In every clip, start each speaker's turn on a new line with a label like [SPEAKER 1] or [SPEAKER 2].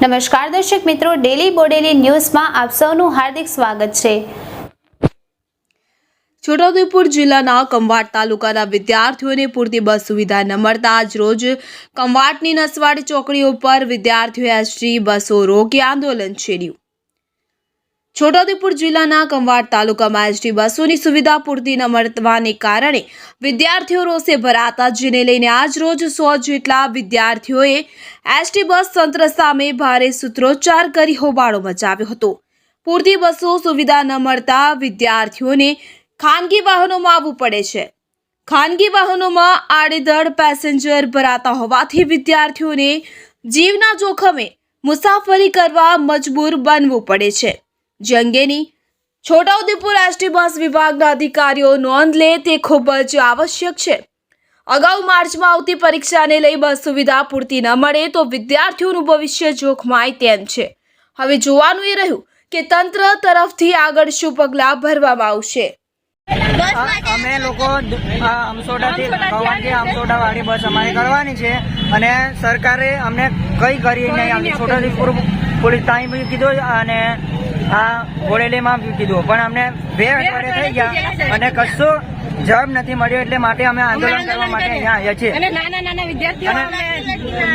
[SPEAKER 1] નમસ્કાર દર્શક મિત્રો ડેલી બોડેલી ન્યૂઝમાં આપ સૌનું હાર્દિક સ્વાગત છે.
[SPEAKER 2] છોટાઉદેપુર જિલ્લાના કંવાટ તાલુકાના વિદ્યાર્થીઓને પૂરતી બસ સુવિધા ન મળતા આજરોજ કંવાટની નસવાડી ચોકડીઓ પર વિદ્યાર્થીઓએ એસટી બસો રોકી આંદોલન છેડ્યું. છોટાઉદેપુર જિલ્લાના કંવાડ તાલુકામાં એસટી બસોની સુવિધા પૂરતી ન મળવાને કારણે વિદ્યાર્થીઓ રોષે ભરાતા, જેને લઈને આજ રોજ સો જેટલા વિદ્યાર્થીઓએ એસટી બસ તંત્ર સામે ભારે સૂત્રોચ્ચાર કરી હોબાળો મચાવ્યો હતો. પૂરતી બસો સુવિધા ન મળતા વિદ્યાર્થીઓને ખાનગી વાહનોમાં આવવું પડે છે. ખાનગી વાહનોમાં આડેધડ પેસેન્જર ભરાતા હોવાથી વિદ્યાર્થીઓને જીવના જોખમે મુસાફરી કરવા મજબૂર બનવું પડે છે. જે અંગેની છોટાઉદેપુર એસટી બસ વિભાગના અધિકારીઓ નોંધ લે તે ખૂબ જ આવશ્યક છે. અગાઉ માર્ચમાં આવતી પરીક્ષાને લઈ બસ સુવિધા પૂરતી ન મળે તો વિદ્યાર્થીઓનું ભવિષ્ય જોખમાય તેમ છે. હવે જોવાનું એ રહ્યું કે તંત્ર તરફથી આગળ શું પગલાં ભરવામાં આવશે.
[SPEAKER 3] અમે લોકો અમસોડાથી કવાનથી અમસોડા વાળી બસ અમારે કરવાની છે અને સરકારે અમને કઈ કરી નહીં આપી છોટાઉદેપુર પોલીસ તાઈ કીધું અને આ બોડેલીમાં બી કીધું. પણ અમને બે અઠવાડિયે થઈ ગયા અને કશું જવાબ નથી મળ્યો એટલે માટે અમે આંદોલન કરવા માટે અહીંયા આવ્યા છીએ.
[SPEAKER 4] અને નાના નાના વિદ્યાર્થીઓ
[SPEAKER 3] અને
[SPEAKER 4] અમને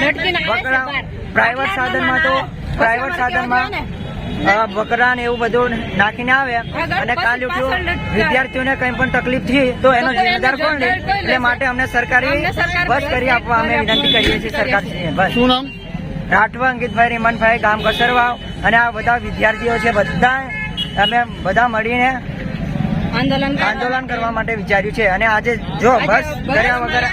[SPEAKER 4] લટકીને આવે છે
[SPEAKER 3] બકરા
[SPEAKER 4] બહાર.
[SPEAKER 3] પ્રાઇવેટ સાધનમાં તો પ્રાઇવેટ સાધનમાં બકરા ને? એવું બધું નાખીને આવે અને કાલ ઉઠ્યું. વિદ્યાર્થીઓને કંઈ પણ તકલીફ થઈ તો એનો જિમ્મેદાર કોણ લે? એટલે માટે અમને સરકારી બસ કરી આપવા અમે વિનંતી કરીએ છીએ સરકાર બસ.
[SPEAKER 5] શું નામ?
[SPEAKER 3] રાઠવા અંકિતભાઈ રીમનભાઈ ગામ કસરવાવ. અને આ બધા વિદ્યાર્થીઓ છે બધા અમે બધા મળીને
[SPEAKER 4] આંદોલન કરવા-
[SPEAKER 3] આંદોલન કરવા માટે. વિચાર્યું છે. અને આજે જો બસ કર્યા વગર